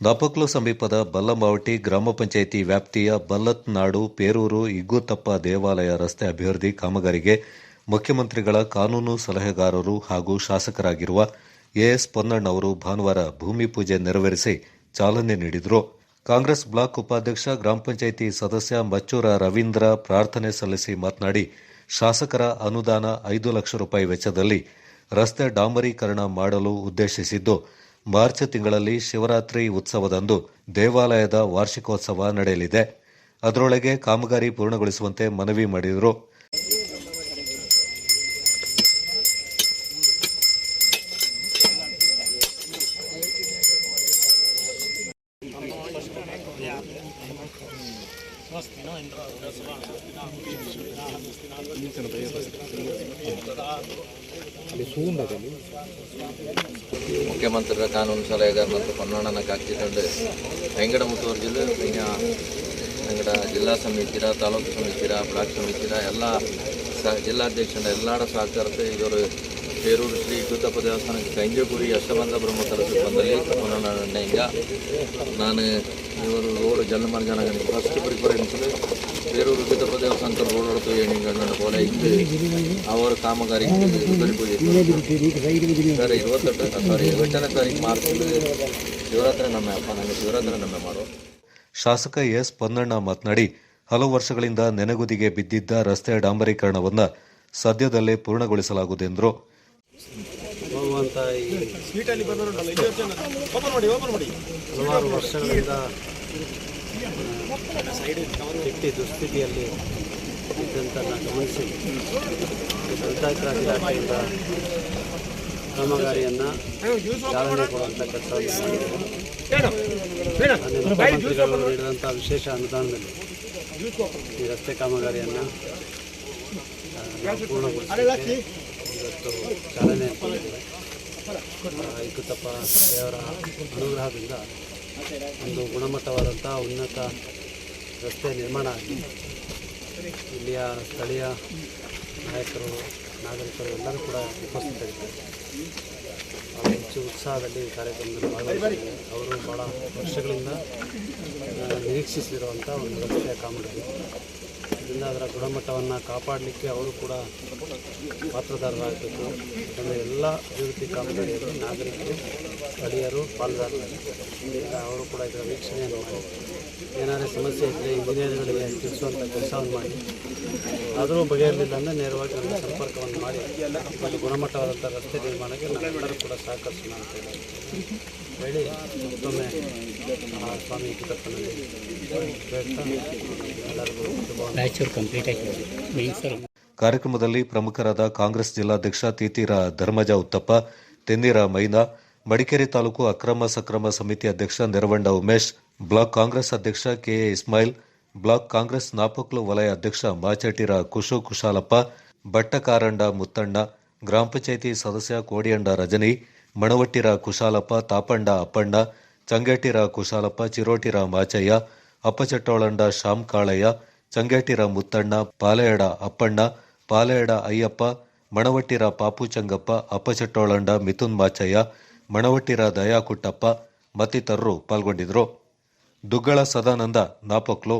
ನಾಪಕ್ಲು ಸಮೀಪದ ಬಲ್ಲಮಾವಟಿ ಗ್ರಾಮ ಪಂಚಾಯಿತಿ ವ್ಯಾಪ್ತಿಯ ಬಲ್ಲತ್ನಾಡು ಪೇರೂರು ಇಗ್ಗುತಪ್ಪ ದೇವಾಲಯ ರಸ್ತೆ ಅಭಿವೃದ್ಧಿ ಕಾಮಗಾರಿಗೆ ಮುಖ್ಯಮಂತ್ರಿಗಳ ಕಾನೂನು ಸಲಹೆಗಾರರು ಹಾಗೂ ಶಾಸಕರಾಗಿರುವ ಎಎಸ್ ಪೊನ್ನಣ್ಣ ಅವರು ಭಾನುವಾರ ಭೂಮಿ ಪೂಜೆ ನೆರವೇರಿಸಿ ಚಾಲನೆ ನೀಡಿದರು. ಕಾಂಗ್ರೆಸ್ ಬ್ಲಾಕ್ ಉಪಾಧ್ಯಕ್ಷ, ಗ್ರಾಮ ಪಂಚಾಯಿತಿ ಸದಸ್ಯ ಮಚ್ಚೂರ ರವೀಂದ್ರ ಪ್ರಾರ್ಥನೆ ಸಲ್ಲಿಸಿ ಮಾತನಾಡಿ, ಶಾಸಕರ ಅನುದಾನ ಐದು ಲಕ್ಷ ರೂಪಾಯಿ ವೆಚ್ಚದಲ್ಲಿ ರಸ್ತೆ ಡಾಂಬರೀಕರಣ ಮಾಡಲು ಉದ್ದೇಶಿಸಿದ್ದು ಮಾರ್ಚ್ ತಿಂಗಳಲ್ಲಿ ಶಿವರಾತ್ರಿ ಉತ್ಸವದಂದು ದೇವಾಲಯದ ವಾರ್ಷಿಕೋತ್ಸವ ನಡೆಯಲಿದೆ. ಅದರೊಳಗೆ ಕಾಮಗಾರಿ ಪೂರ್ಣಗೊಳಿಸುವಂತೆ ಮನವಿ ಮಾಡಿದರು. ಮುಖ್ಯಮಂತ್ರಿಯ ಕಾನೂನು ಸಲಹೆಗಾರ ಮತ್ತು ಪನ್ನಣ್ಣನ ಕಾಕ್ಚಿಕೊಂಡು ವೆಂಕಟ ಮುತ್ತೂರು ಜಿಲ್ಲೆ ವೆಂಕಟ ಜಿಲ್ಲಾ ಸಮಿತಿರ ತಾಲೂಕು ಸಮಿತಿರ ಬ್ಲಾಕ್ ಸಮಿತಿರ ಎಲ್ಲ ಸ ಜಿಲ್ಲಾಧ್ಯಕ್ಷರ ಎಲ್ಲರ ಸಹಕಾರತೆ ಇವರು ಪೇರೂರು ಶ್ರೀ ಕೃತಪ್ಪ ದೇವಸ್ಥಾನಕ್ಕೆ ಕಂಜಪುರಿ ಅಷ್ಟಬಂಧ ಬ್ರಹ್ಮತರ ಬಂದಲ್ಲಿ ಪನ್ನಣ್ಣ ಹಿಂಗ. ನಾನು ಇವರು ರೋಡ್ ಜಲಮಾರ್ಜನ ಫಸ್ಟ್ ಪ್ರಿಫರೆನ್ಸ್ ಬೇರೂರು ಕೃತಪ್ಪ ದೇವಸ್ಥಾನಕ್ಕೆ ರೋಡ್ ಹೊಡ್ತು ಹೆಣ್ಣಿಂಗಣ್ಣನ പോലെ ಇತ್ತು ಅವರ ಕಾಮಗಾರಿ ಸರ್ ಇವತ್ತೆಂಟು ಸಾರಿ ಎಂಟನೇ ತಾರೀಕು ಮಾರ್ಚ್ ಶಿವರಾತ್ರಿ ನಮ್ಮ ಅಪ್ಪ ನನಗೆ ಶಿವರಾತ್ರಿ ನಮ್ಮ ಮಾಡೋ ಶಾಸಕ ಎಸ್ ಪೊನ್ನಣ್ಣ ಮಾತನಾಡಿ, ಹಲವು ವರ್ಷಗಳಿಂದ ನೆನೆಗುದಿಗೆ ಬಿದ್ದಿದ್ದ ರಸ್ತೆ ಡಾಂಬರೀಕರಣವನ್ನು ಸದ್ಯದಲ್ಲೇ ಪೂರ್ಣಗೊಳಿಸಲಾಗುವುದೆಂದರು ಹೋಗುವಂಥ ಈ ಹಲವಾರು ವರ್ಷಗಳಿಂದ ಕೆಟ್ಟಿ ದುಸ್ಥಿತಿಯಲ್ಲಿ ಇದ್ದಂತ ಗಮನಿಸಿ. ಪಂಚಾಯತ್ ಇಲಾಖೆಯಿಂದ ಕಾಮಗಾರಿಯನ್ನು ಚಾಲನೆ ಕೊಡುವಂಥ ಕೆಲಸವನ್ನು ನೀಡಿದಂಥ ವಿಶೇಷ ಅನುದಾನದಲ್ಲಿ ಈ ರಸ್ತೆ ಕಾಮಗಾರಿಯನ್ನು ಪೂರ್ಣಗೊಳಿಸಿ ಇವತ್ತು ಚಾಲನೆ ಇಕ್ಕುತ್ತಪ್ಪ ದೇವರ ಅನುಗ್ರಹದಿಂದ ಒಂದು ಗುಣಮಟ್ಟವಾದಂಥ ಉನ್ನತ ರಸ್ತೆ ನಿರ್ಮಾಣ ಆಗಿದೆ ಇಲ್ಲಿಯ ಸ್ಥಳೀಯ ನಾಯಕರು, ನಾಗರಿಕರು ಎಲ್ಲರೂ ಕೂಡ ಉಪಸ್ಥಿತರಿದ್ದಾರೆ. ಹೆಚ್ಚು ಉತ್ಸಾಹದಲ್ಲಿ ಕಾರ್ಯಕ್ರಮದಲ್ಲಿ ಭಾಗವಹಿಸಿದ್ದಾರೆ. ಅವರು ಭಾಳ ವರ್ಷಗಳಿಂದ ನಿರೀಕ್ಷಿಸಿರುವಂಥ ಒಂದು ರಸ್ತೆಯ ಕಾಮಗಾರಿ. ಇದರಿಂದ ಅದರ ಗುಣಮಟ್ಟವನ್ನು ಕಾಪಾಡಲಿಕ್ಕೆ ಅವರು ಕೂಡ ಪಾತ್ರದಾರರಾಗಬೇಕು. ಯಾಕಂದರೆ ಎಲ್ಲ ಅಭಿವೃದ್ಧಿ ಕಾಮಗಾರಿಯಲ್ಲಿ ನಾಗರಿಕರು, ಸ್ಥಳೀಯರು ಪಾಲ್ದಾರರಾಗಬೇಕು ಅವರು ಕೂಡ ಇದರ ವೀಕ್ಷಣೆಯನ್ನು ಮಾಡಿ. ಏನಾದರೂ ಸಮಸ್ಯೆ ಇದ್ದರೆ ಇಂಜಿನಿಯರ್ಗಳಿಗೆ ತಿಳಿಸುವಂಥ ಕೆಲಸವನ್ನು ಮಾಡಿ. ಆದರೂ ಬಗೆಹರಲಿಲ್ಲ ಅಂದರೆ ನೇರವಾಗಿ ನಮಗೆ ಸಂಪರ್ಕವನ್ನು ಮಾಡಿ. ಒಂದು ಗುಣಮಟ್ಟವಾದಂಥ ರಸ್ತೆ ನಿರ್ಮಾಣಕ್ಕೆ ನಾವೆಲ್ಲರೂ ಕೂಡ ಸಹಕರಿಸೋಣ ಅಂತ ಹೇಳಿ ಮತ್ತೊಮ್ಮೆ ಸ್ವಾಮಿ ಕಿತ್ತಪ್ಪನಲ್ಲಿ ಬೇಡ್ತಾ ಎಲ್ಲರಿಗೂ ಶುಭವನ್ನು ರಾಯಚೂರು ಕಂಪ್ಲೀಟ್ ಆಗಿದೆ ಕಾರ್ಯಕ್ರಮದಲ್ಲಿ ಪ್ರಮುಖರಾದ ಕಾಂಗ್ರೆಸ್ ಜಿಲ್ಲಾಧ್ಯಕ್ಷ ತೀತೀರ ಧರ್ಮಜ ಉತ್ತಪ್ಪ ತೆನ್ನೀರ ಮೈನಾ, ಮಡಿಕೇರಿ ತಾಲೂಕು ಅಕ್ರಮ ಸಕ್ರಮ ಸಮಿತಿ ಅಧ್ಯಕ್ಷ ನೆರವಂಡ ಉಮೇಶ್, ಬ್ಲಾಕ್ ಕಾಂಗ್ರೆಸ್ ಅಧ್ಯಕ್ಷ K A Ismail, block Congress Napoklu ವಲಯ ಅಧ್ಯಕ್ಷ ಮಾಚಟಿರ ಕುಶು ಕುಶಾಲಪ್ಪ, ಬಟ್ಟಕಾರಂಡ ಮುತ್ತಣ್ಣ, ಗ್ರಾಮ ಪಂಚಾಯಿತಿ ಸದಸ್ಯ ಕೋಡಿಯಂಡ ರಜನಿ ಮಣವಟ್ಟಿರ ಕುಶಾಲಪ್ಪ, ತಾಪಂಡ ಅಪ್ಪಣ್ಣ ಚಂಗೇಟಿರ ಕುಶಾಲಪ್ಪ ಚಿರೋಟಿರ ಮಾಚಯ್ಯ, ಅಪ್ಪಚಟ್ಟೋಳಂಡ ಶ್ಯಾಮ್ ಕಾಳಯ್ಯ ಚಂಗೇಟಿರ ಮುತ್ತಣ್ಣ, ಪಾಲೆಯಡ ಅಪ್ಪಣ್ಣ, ಪಾಲೆಯಡ ಅಯ್ಯಪ್ಪ, ಮಣವಟ್ಟಿರ ಪಾಪು ಚಂಗಪ್ಪ ಅಪ್ಪಚಟ್ಟೋಳಂಡ ಮಿಥುನ್ ಮಾಚಯ್ಯ, ಮಣವಟ್ಟಿರ ದಯಾಕುಟ್ಟಪ್ಪ ಮತ್ತಿತರರು ಪಾಲ್ಗೊಂಡಿದ್ದರು. ದುಗ್ಗಳ ಸದಾನಂದ ನಾಪಕ್ಲು